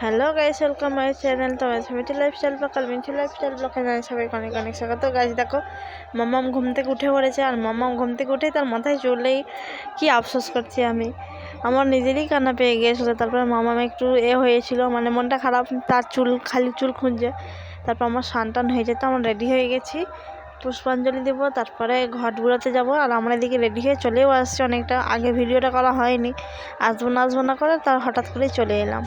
Hello guys welcome my channel তোমার সমিতি lifestyle বা কালমিনছি লাইফস্টাইল ব্লকে জানাই সবাইকে অনেক অনেক স্বাগত। গাছ দেখো, মাম্মাম ঘুম থেকে উঠে পড়েছে, আর মাম্মাম ঘুম থেকে উঠেই তার মাথায় চললেই কি আফসোস করছি আমি। আমার নিজেরই কান্না পেয়ে গিয়েছিল, তারপরে মামাম একটু এ হয়েছিল মানে মনটা খারাপ, তার চুল, খালি চুল খুঁজছে, তারপর আমার সান টান হয়ে যেত, আমরা রেডি হয়ে গেছি। পুষ্পাঞ্জলি দেবো, তারপরে ঘট ঘুরাতে যাব। আর আমরা এদিকে রেডি হয়ে চলেও আসছি। অনেকটা আগে ভিডিওটা করা হয়নি। আসব না আসব না করে তার হঠাৎ করেই চলে এলাম।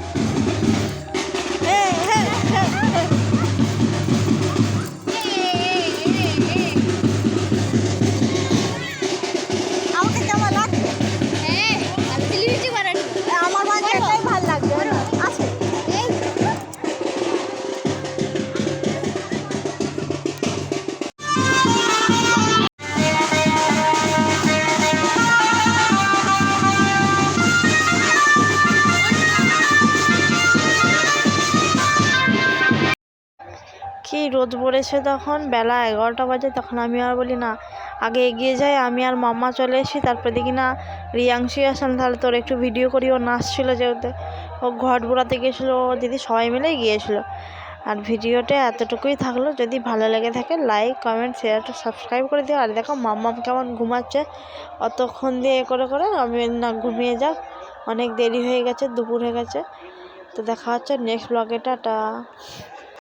কি রোদ পড়েছে তখন, বেলা এগারোটা বাজে, তখন আমি আর বলি, না, আগে এগিয়ে যাই, আমি আর মাম্মা চলে এসি তারপরে দেখি না রিয়াংশি আসেন, তাহলে তোর একটু ভিডিও করি ও নাচছিলো যেহেতু, ও ঘট বুড়াতে গিয়েছিল ও দিদি সবাই মিলেই গিয়েছিল আর ভিডিওটা এতটুকুই থাকল, যদি ভালো লেগে থাকে লাইক কমেন্ট শেয়ার সাবস্ক্রাইব করে দিও। আর দেখো, মাম্মাম কেমন ঘুমাচ্ছে, অতক্ষণ দিয়ে এ করে করে আমি না, ঘুমিয়ে যাক অনেক দেরি হয়ে গেছে, দুপুর হয়ে গেছে। তো দেখা হচ্ছে নেক্সট ব্লগে টাটা।